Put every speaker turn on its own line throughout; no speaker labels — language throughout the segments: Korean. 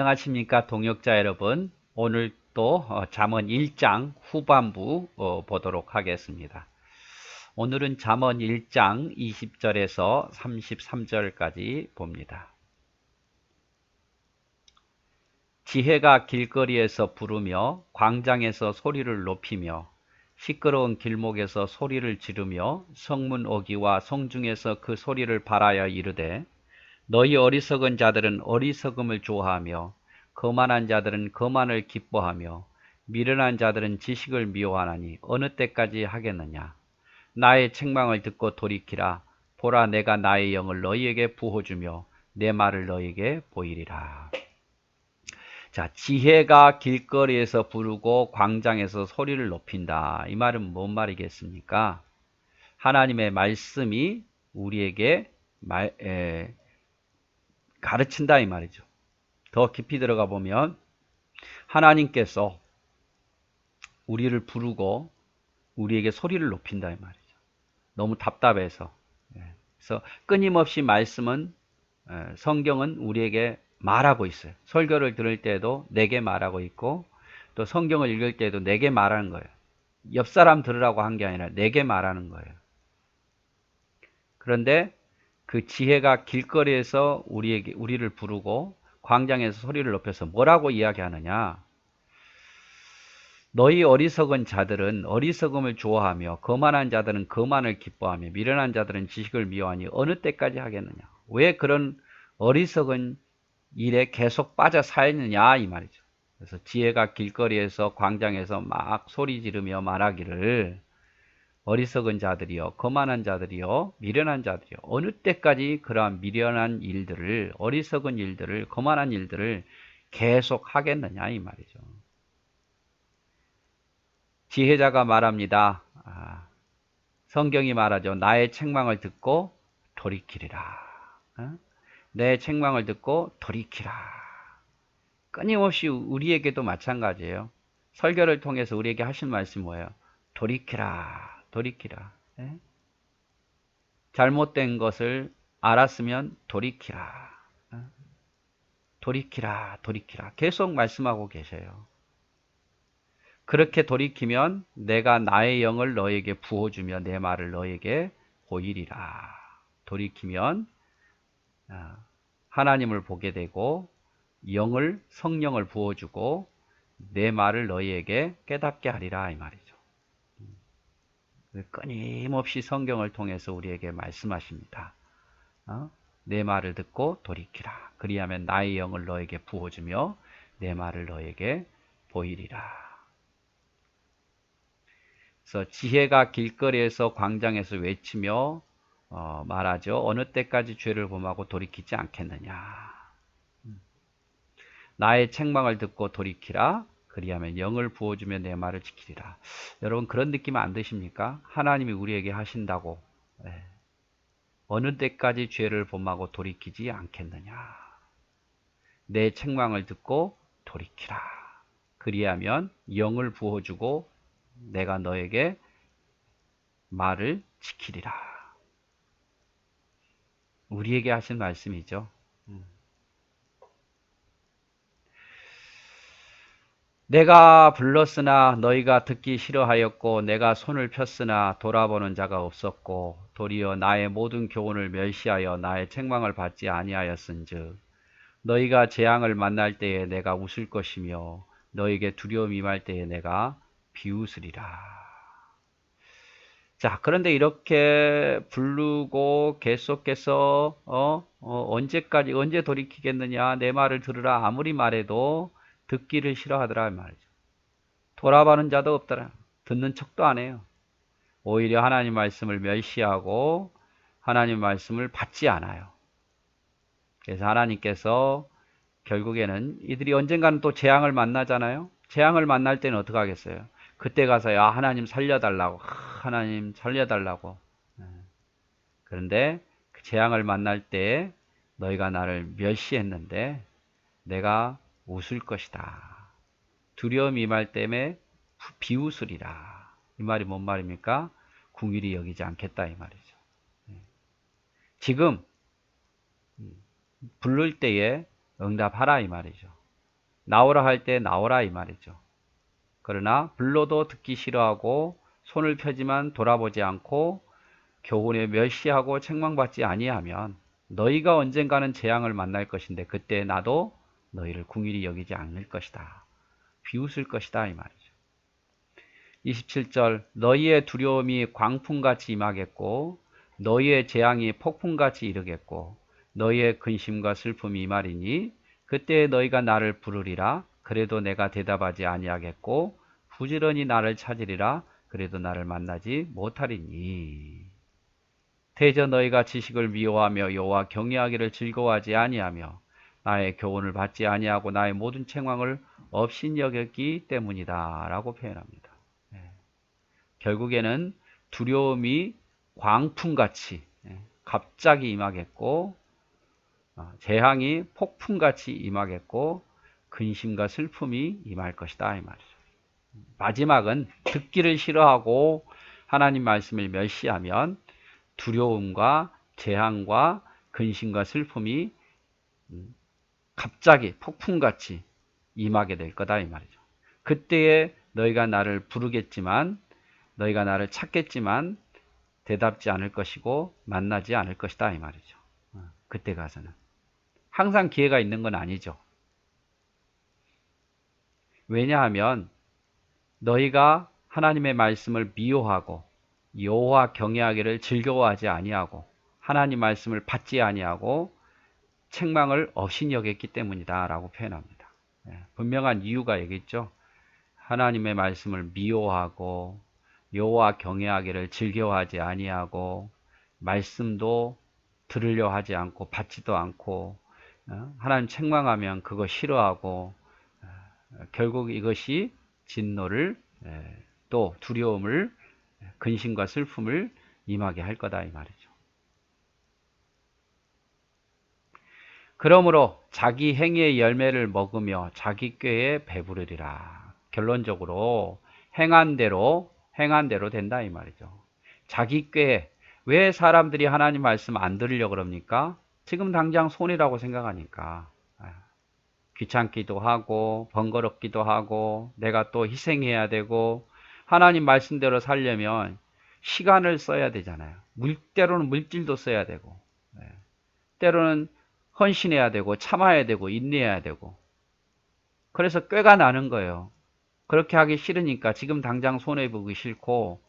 안녕하십니까 동역자 여러분. 오늘 또 어, 잠언 1장 후반부 어, 보도록 하겠습니다. 오늘은 잠언 1장 20절에서 33절까지 봅니다. 지혜가 길거리에서 부르며 광장에서 소리를 높이며 시끄러운 길목에서 소리를 지르며 성문 오기와 성중에서 그 소리를 바라여 이르되 너희 어리석은 자들은 어리석음을 좋아하며 거만한 자들은 거만을 기뻐하며 미련한 자들은 지식을 미워하나니 어느 때까지 하겠느냐? 나의 책망을 듣고 돌이키라. 보라 내가 나의 영을 너희에게 부어주며 내 말을 너희에게 보이리라. 자 지혜가 길거리에서 부르고 광장에서 소리를 높인다. 이 말은 뭔 말이겠습니까? 하나님의 말씀이 우리에게 말, 에, 가르친다 이 말이죠. 더 깊이 들어가 보면 하나님께서 우리를 부르고 우리에게 소리를 높인다 이 말이죠. 너무 답답해서. 예. 그래서 끊임없이 말씀은 성경은 우리에게 말하고 있어요. 설교를 들을 때도 내게 말하고 있고 또 성경을 읽을 때도 내게 말하는 거예요. 옆 사람 들으라고 한 게 아니라 내게 말하는 거예요. 그런데 그 지혜가 길거리에서 우리에게 우리를 부르고 광장에서 소리를 높여서 뭐라고 이야기하느냐? 너희 어리석은 자들은 어리석음을 좋아하며 거만한 자들은 거만을 기뻐하며 미련한 자들은 지식을 미워하니 어느 때까지 하겠느냐? 왜 그런 어리석은 일에 계속 빠져 살느냐 이 말이죠. 그래서 지혜가 길거리에서 광장에서 막 소리 지르며 말하기를 어리석은 자들이요 거만한 자들이요 미련한 자들이요 어느 때까지 그러한 미련한 일들을 어리석은 일들을 거만한 일들을 계속 하겠느냐 이 말이죠. 지혜자가 말합니다. 아, 성경이 말하죠. 나의 책망을 듣고 돌이키리라. 어? 내 책망을 듣고 돌이키라. 끊임없이 우리에게도 마찬가지예요. 설교를 통해서 우리에게 하신 말씀이 뭐예요? 돌이키라 돌이키라. 예? 잘못된 것을 알았으면 돌이키라. 예? 돌이키라, 돌이키라. 계속 말씀하고 계셔요. 그렇게 돌이키면 내가 나의 영을 너에게 부어주며 내 말을 너에게 보이리라. 돌이키면 아, 하나님을 보게 되고 영을 성령을 부어주고 내 말을 너희에게 깨닫게 하리라 이 말이죠. 끊임없이 성경을 통해서 우리에게 말씀하십니다. 어? 내 말을 듣고 돌이키라. 그리하면 나의 영을 너에게 부어주며 내 말을 너에게 보이리라. 그래서 지혜가 길거리에서 광장에서 외치며 어, 말하죠. 어느 때까지 죄를 범하고 돌이키지 않겠느냐. 음. 나의 책망을 듣고 돌이키라. 그리하면 영을 부어주며 내 말을 지키리라. 여러분 그런 느낌 안 드십니까? 하나님이 우리에게 하신다고 네. 어느 때까지 죄를 범하고 돌이키지 않겠느냐. 내 책망을 듣고 돌이키라. 그리하면 영을 부어주고 내가 너에게 말을 지키리라. 우리에게 하신 말씀이죠. 내가 불렀으나 너희가 듣기 싫어하였고 내가 손을 폈으나 돌아보는 자가 없었고 도리어 나의 모든 교훈을 멸시하여 나의 책망을 받지 아니하였은즉 너희가 재앙을 만날 때에 내가 웃을 것이며 너에게 두려움 임할 때에 내가 비웃으리라. 자, 그런데 이렇게 부르고 계속해서 어, 어 언제까지 언제 돌이키겠느냐 내 말을 들으라 아무리 말해도 듣기를 싫어하더라 말이죠. 돌아보는 자도 없더라. 듣는 척도 안 해요. 오히려 하나님 말씀을 멸시하고 하나님 말씀을 받지 않아요. 그래서 하나님께서 결국에는 이들이 언젠가는 또 재앙을 만나잖아요. 재앙을 만날 때는 어떻게 하겠어요? 그때 가서 야 하나님 살려달라고 하나님 살려달라고 네. 그런데 그 재앙을 만날 때 너희가 나를 멸시했는데 내가 웃을 것이다. 두려움 임할 때에 비웃으리라. 이 말이 뭔 말입니까? 궁일이 여기지 않겠다 이 말이죠. 네. 지금 음, 부를 때에 응답하라 이 말이죠. 나오라 할 때 나오라 이 말이죠. 그러나 불러도 듣기 싫어하고 손을 펴지만 돌아보지 않고 교훈에 멸시하고 책망받지 아니하면 너희가 언젠가는 재앙을 만날 것인데 그때 나도 너희를 궁일이 여기지 않을 것이다. 비웃을 것이다 이 말이죠. 27절 너희의 두려움이 광풍같이 임하겠고 너희의 재앙이 폭풍같이 이르겠고 너희의 근심과 슬픔이 이 말이니 그때 너희가 나를 부르리라 그래도 내가 대답하지 아니하겠고 부지런히 나를 찾으리라 그래도 나를 만나지 못하리니 대저 너희가 지식을 미워하며 여호와 경외하기를 즐거워하지 아니하며 나의 교훈을 받지 아니하고 나의 모든 책망을 없인 여겼기 때문이다 라고 표현합니다. 네. 결국에는 두려움이 광풍같이 네. 갑자기 임하겠고 어, 재앙이 폭풍같이 임하겠고 근심과 슬픔이 임할 것이다 이 말이죠. 마지막은 듣기를 싫어하고 하나님 말씀을 멸시하면 두려움과 재앙과 근심과 슬픔이 음, 갑자기 폭풍같이 임하게 될 거다 이 말이죠. 그때에 너희가 나를 부르겠지만 너희가 나를 찾겠지만 대답지 않을 것이고 만나지 않을 것이다 이 말이죠. 어, 그때 가서는 항상 기회가 있는 건 아니죠. 왜냐하면 너희가 하나님의 말씀을 미워하고 여호와 경외하기를 즐거워하지 아니하고 하나님 말씀을 받지 아니하고 책망을 없인 여겼기 때문이다 라고 표현합니다. 예, 분명한 이유가 여기 있죠. 하나님의 말씀을 미워하고 여호와 경외하기를 즐겨하지 아니하고 말씀도 들으려 하지 않고 받지도 않고 어, 하나님 책망하면 그거 싫어하고 어, 결국 이것이 진노를 또 두려움을 근심과 슬픔을 임하게 할 거다 이 말이죠. 그러므로 자기 행위의 열매를 먹으며 자기 꾀에 배부르리라. 결론적으로 행한 대로 행한 대로 된다 이 말이죠. 자기 꾀에 왜 사람들이 하나님 말씀 안 들으려 그럽니까? 지금 당장 손이라고 생각하니까 아, 귀찮기도 하고 번거롭기도 하고 내가 또 희생해야 되고 하나님 말씀대로 살려면 시간을 써야 되잖아요. 물 때로는 물질도 써야 되고 네. 때로는 헌신해야 되고 참아야 되고 인내해야 되고 그래서 꾀가 나는 거예요. 그렇게 하기 싫으니까 지금 당장 손해보기 싫고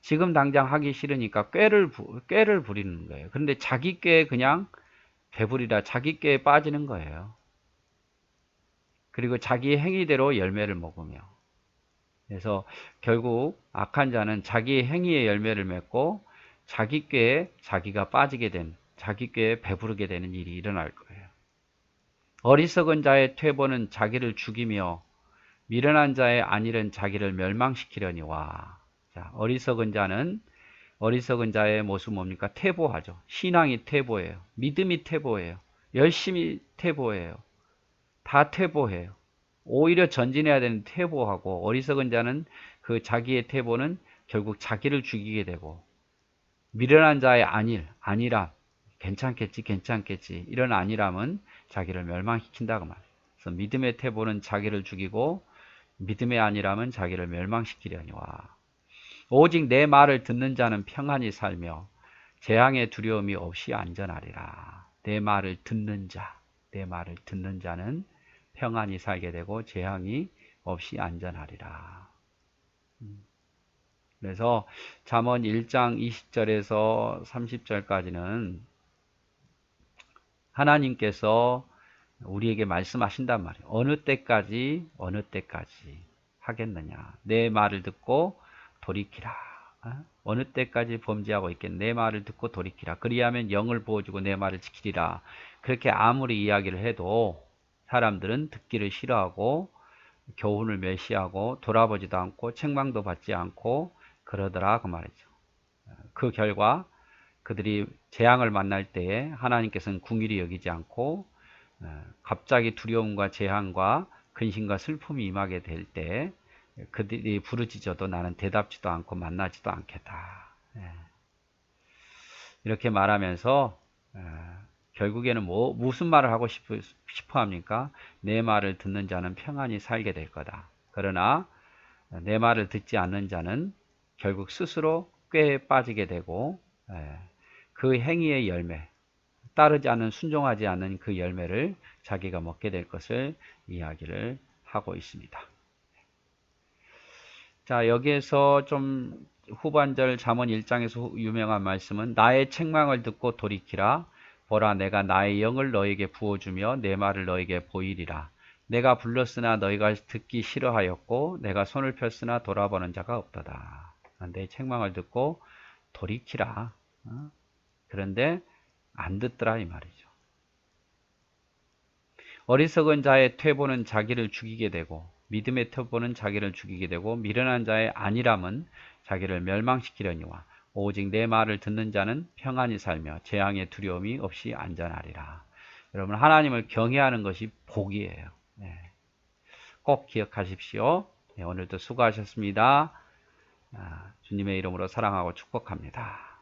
지금 당장 하기 싫으니까 꾀를 꾀를 부리는 거예요. 그런데 자기 꾀에 그냥 배부리라 자기 꾀에 빠지는 거예요. 그리고 자기 행위대로 열매를 먹으며 그래서 결국 악한 자는 자기 행위의 열매를 맺고 자기 꾀에 자기가 빠지게 된 자기 꾀에 배부르게 되는 일이 일어날 거예요. 어리석은 자의 퇴보는 자기를 죽이며 미련한 자의 안일은 자기를 멸망시키려니와 자, 어리석은 자는 어리석은 자의 모습 뭡니까? 퇴보하죠. 신앙이 퇴보예요. 믿음이 퇴보예요. 열심히 퇴보해요. 다 퇴보해요. 오히려 전진해야 되는 퇴보하고 어리석은 자는 그 자기의 퇴보는 결국 자기를 죽이게 되고 미련한 자의 안일, 안일함, 괜찮겠지, 괜찮겠지. 이런 안일함은 자기를 멸망시킨다고 말이에요. 그래서 믿음의 태보는 자기를 죽이고 믿음의 안일함은 자기를 멸망시키려니와. 오직 내 말을 듣는 자는 평안히 살며 재앙의 두려움이 없이 안전하리라. 내 말을 듣는 자, 내 말을 듣는 자는 평안히 살게 되고 재앙이 없이 안전하리라. 음. 그래서 잠언 1장 20절에서 30절까지는 하나님께서 우리에게 말씀하신단 말이에요. 어느 때까지 어느 때까지 하겠느냐. 내 말을 듣고 돌이키라. 어? 느 때까지 범죄하고 있겠냐. 내 말을 듣고 돌이키라. 그리하면 영을 부어주고 내 말을 지키리라. 그렇게 아무리 이야기를 해도 사람들은 듣기를 싫어하고 교훈을 멸시하고 돌아보지도 않고 책망도 받지 않고 그러더라 그 말이죠. 그 결과 그들이 재앙을 만날 때에 하나님께서는 궁일이 여기지 않고 어, 갑자기 두려움과 재앙과 근심과 슬픔이 임하게 될 때 그들이 부르짖어도 나는 대답지도 않고 만나지도 않겠다. 예. 이렇게 말하면서 어, 결국에는 뭐 무슨 말을 하고 싶, 싶어 합니까? 내 말을 듣는 자는 평안히 살게 될 거다. 그러나 내 말을 듣지 않는 자는 결국 스스로 꾀에 빠지게 되고 예, 그 행위의 열매, 따르지 않은 순종하지 않는 그 열매를 자기가 먹게 될 것을 이야기를 하고 있습니다. 자 여기에서 좀 후반절 잠언 1장에서 유명한 말씀은 나의 책망을 듣고 돌이키라 보라 내가 나의 영을 너에게 부어주며 내 말을 너에게 보이리라 내가 불렀으나 너희가 듣기 싫어하였고 내가 손을 폈으나 돌아보는 자가 없도다 내 책망을 듣고 돌이키라 어? 그런데 안 듣더라 이 말이죠 어리석은 자의 퇴보는 자기를 죽이게 되고 믿음의 퇴보는 자기를 죽이게 되고 미련한 자의 안일함은 자기를 멸망시키려니와 오직 내 말을 듣는 자는 평안히 살며 재앙의 두려움이 없이 안전하리라. 여러분 하나님을 경외하는 것이 복이에요. 네. 꼭 기억하십시오. 네, 오늘도 수고하셨습니다. 아, 주님의 이름으로 사랑하고 축복합니다.